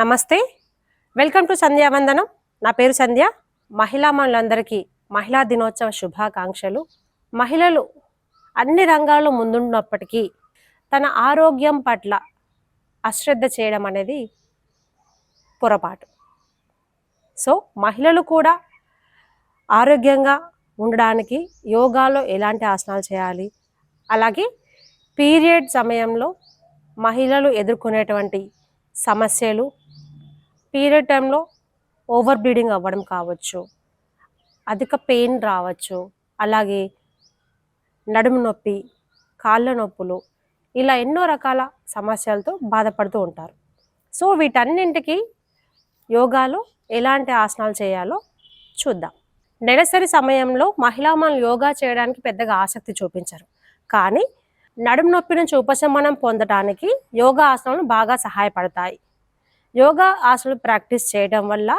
నమస్తే. Welcome to సంధ్యావందనం నా పేరు సంధ్య మహిళా మనులందరికీ మహిళా దినోత్సవ శుభాకాంక్షలు. మహిళలు అన్ని రంగాల్లో ముందున్నప్పటికీ తన ఆరోగ్యం పట్ల అశ్రద్ధ చేయడం అనేది పొరపాటు. సో మహిళలు కూడా ఆరోగ్యంగా ఉండడానికి యోగాలో ఎలాంటి ఆసనాలు చేయాలి? అలాగే పీరియడ్ సమయంలో మహిళలు ఎదుర్కొనేటువంటి సమస్యలు పీరియడ్ టైంలో ఓవర్ బ్లీడింగ్ అవ్వడం కావచ్చు అధిక పెయిన్ రావచ్చు అలాగే నడుము నొప్పి కాళ్ళ నొప్పులు ఇలా ఎన్నో రకాల సమస్యలతో బాధపడుతూ ఉంటారు. సో వీటన్నింటికి యోగాలో ఎలాంటి ఆసనాలు చేయాలో చూద్దాం. నెలసరి సమయంలో మహిళామణులు యోగా చేయడానికి పెద్దగా ఆసక్తి చూపించరు. కానీ నడుము నొప్పి నుంచి ఉపశమనం పొందడానికి యోగా ఆసనాలు బాగా సహాయపడతాయి. యోగా ఆసనలు ప్రాక్టీస్ చేయడం వల్ల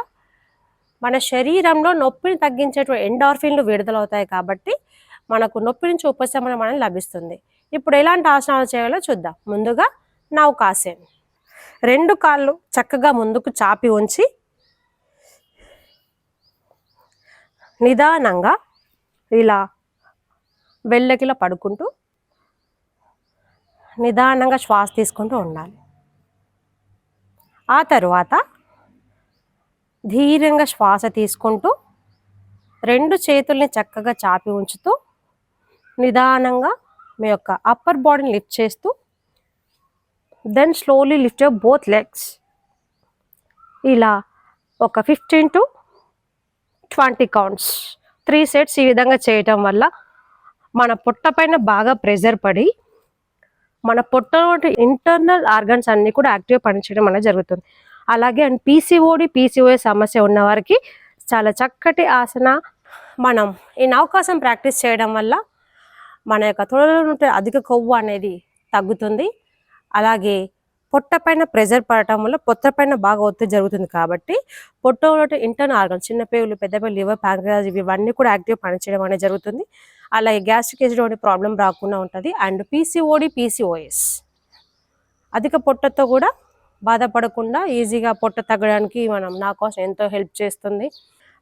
మన శరీరంలో నొప్పిని తగ్గించేటువంటి ఎండార్ఫిన్లు విడుదలవుతాయి కాబట్టి మనకు నొప్పి నుంచి ఉపశమనం అనేది లభిస్తుంది. ఇప్పుడు ఎలాంటి ఆసనాలు చేయాలో చూద్దాం. ముందుగా నౌకాసేన్ రెండు కాళ్ళు చక్కగా ముందుకు చాపి ఉంచి నిదానంగా ఇలా వెళ్ళకిలా పడుకుంటూ నిదానంగా శ్వాస తీసుకుంటూ ఉండాలి. ఆ తరువాత ధీరంగా శ్వాస తీసుకుంటూ రెండు చేతుల్ని చక్కగా చాపి ఉంచుతూ నిదానంగా మీ యొక్క అప్పర్ బాడీని లిఫ్ట్ చేస్తూ then slowly lift your both legs ఇలా ఒక fifteen to twenty counts three sets ఈ విధంగా చేయటం వల్ల మన పొట్టపైన బాగా ప్రెజర్ పడి మన పొట్టలో ఇంటర్నల్ ఆర్గన్స్ అన్ని కూడా యాక్టివ్ పనిచేయడం అనేది జరుగుతుంది. అలాగే అండ్ పీసీఓడి పీసీఓఏ సమస్య ఉన్న వారికి చాలా చక్కటి ఆసన మనం ఈ నవకాశం ప్రాక్టీస్ చేయడం వల్ల మన యొక్క తొడలో ఉంటే అధిక కొవ్వు అనేది తగ్గుతుంది. అలాగే పొట్ట పైన ప్రెజర్ పడటం వల్ల పొట్ట పైన బాగా ఒత్తిడి జరుగుతుంది కాబట్టి పొట్టలో ఇంటర్నల్ ఆర్గన్ చిన్న పేగులు పెద్ద పేగులు లివర్ ప్యాంక్రాజ్ ఇవన్నీ కూడా యాక్టివ్ పనిచేయడం అనేది జరుగుతుంది. అలాగే గ్యాస్ట్రిక్ ఎసిడోడి ప్రాబ్లం రాకుండా ఉంటుంది. అండ్ పీసీఓడి పీసీఓఎస్ అధిక పొట్టతో కూడా బాధపడకుండా ఈజీగా పొట్ట తగ్గడానికి మనం నా కోసం ఎంతో హెల్ప్ చేస్తుంది.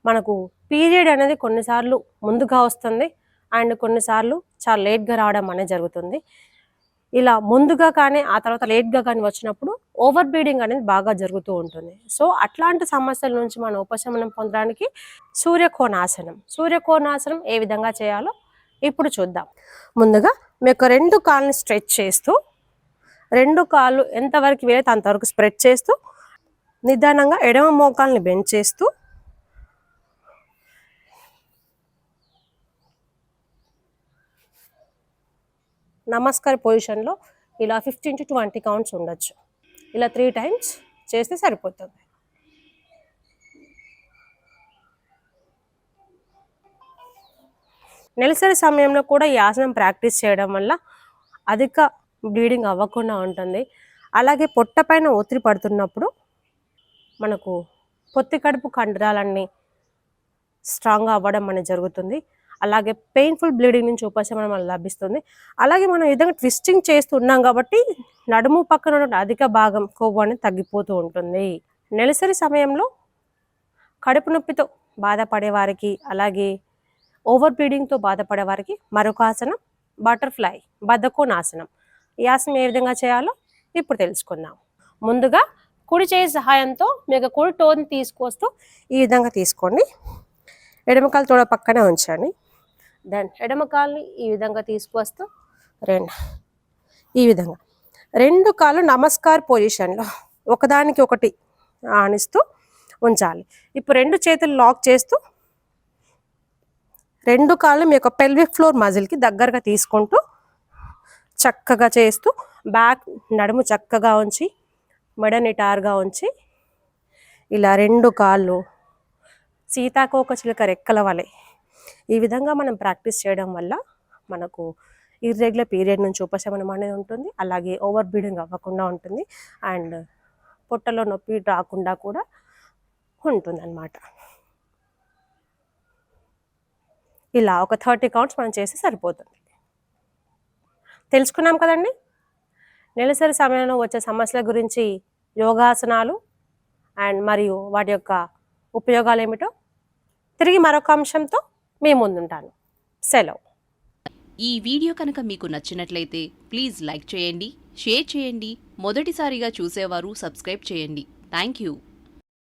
మనకు పీరియడ్ అనేది కొన్నిసార్లు ముందుగా వస్తుంది. అండ్ కొన్నిసార్లు చాలా లేట్గా రావడం అనేది జరుగుతుంది. ఇలా ముందుగా కానీ ఆ తర్వాత లేట్గా కానీ వచ్చినప్పుడు ఓవర్ బ్లీడింగ్ అనేది బాగా జరుగుతూ ఉంటుంది. సో అట్లాంటి సమస్యల నుంచి మనం ఉపశమనం పొందడానికి సూర్యకోణాసనం. సూర్యకోణాసనం ఏ విధంగా చేయాలో ఇప్పుడు చూద్దాం. ముందుగా మీ యొక్క రెండు కాళ్ళని స్ట్రెచ్ చేస్తూ రెండు కాళ్ళు ఎంతవరకు వీలైతే అంతవరకు స్ప్రెడ్ చేస్తూ నిదానంగా ఎడమ మోకాల్ని బెండ్ చేస్తూ నమస్కార్ పొజిషన్లో ఇలా ఫిఫ్టీన్ టు ట్వంటీ కౌంట్స్ ఉండొచ్చు. ఇలా త్రీ టైమ్స్ చేస్తే సరిపోతుంది. నెలసరి సమయంలో కూడా ఈ ఆసనం ప్రాక్టీస్ చేయడం వల్ల అధిక బ్లీడింగ్ అవ్వకుండా ఉంటుంది. అలాగే పొట్ట పైన ఒత్తిడి పడుతున్నప్పుడు మనకు పొత్తి కడుపు కండరాలన్నీ స్ట్రాంగ్గా అవ్వడం అనేది జరుగుతుంది. అలాగే పెయిన్ఫుల్ బ్లీడింగ్ నుంచి ఉపశమనం మనకు లభిస్తుంది. అలాగే మనం విధంగా ట్విస్టింగ్ చేస్తూ ఉన్నాం కాబట్టి నడుము పక్కన ఉన్న అధిక భాగం కొవ్వు అనేది తగ్గిపోతూ ఉంటుంది. నెలసరి సమయంలో కడుపు నొప్పితో బాధపడే వారికి అలాగే ఓవర్ బ్లీడింగ్తో బాధపడే వారికి మరొక ఆసనం బటర్ఫ్లై బద్దకోనాసనం ఈ ఆసనం ఏ విధంగా చేయాలో ఇప్పుడు తెలుసుకుందాం. ముందుగా కుడి చేయి సహాయంతో మీకు కుడి టోన్ తీసుకొస్తూ ఈ విధంగా తీసుకోండి. ఎడమకాలు తోడ పక్కనే ఉంచండి. దెన్ ఎడమకాల్ని ఈ విధంగా తీసుకొస్తూ రెండు. ఈ విధంగా. రెండు కాళ్ళు నమస్కార్ పొజిషన్లో ఒకదానికి ఒకటి ఆనిస్తూ ఉంచాలి. ఇప్పుడు రెండు చేతులు లాక్ చేస్తూ రెండు కాళ్ళు మీ యొక్క పెల్విక్ ఫ్లోర్ మజిల్కి దగ్గరగా తీసుకుంటూ చక్కగా చేస్తూ బ్యాక్ నడుము చక్కగా ఉంచి మెడ నిటారుగా ఉంచి ఇలా రెండు కాళ్ళు సీతాకోక చిలుక రెక్కల వలె ఈ విధంగా మనం ప్రాక్టీస్ చేయడం వల్ల మనకు ఇర్రెగ్యులర్ పీరియడ్ నుంచి ఉపశమనం అనేది ఉంటుంది. అలాగే ఓవర్ బ్లీడింగ్ అవ్వకుండా ఉంటుంది. అండ్ పొట్టలో నొప్పి రాకుండా కూడా ఉంటుంది ఇలా ఒక థర్టీ కౌంట్స్ మనం చేస్తే సరిపోతుంది. తెలుసుకున్నాం కదండి? నెలసరి సమయంలో వచ్చే సమస్యల గురించి యోగాసనాలు అండ్ మరియు వాటి యొక్క ఉపయోగాలు ఏమిటో తిరిగి మరొక అంశంతో మీ ముందుంటాను. సెలవు. ఈ వీడియో కనుక మీకు నచ్చినట్లయితే ప్లీజ్ లైక్ చేయండి షేర్ చేయండి మొదటిసారిగా చూసేవారు సబ్స్క్రైబ్ చేయండి. Thank you.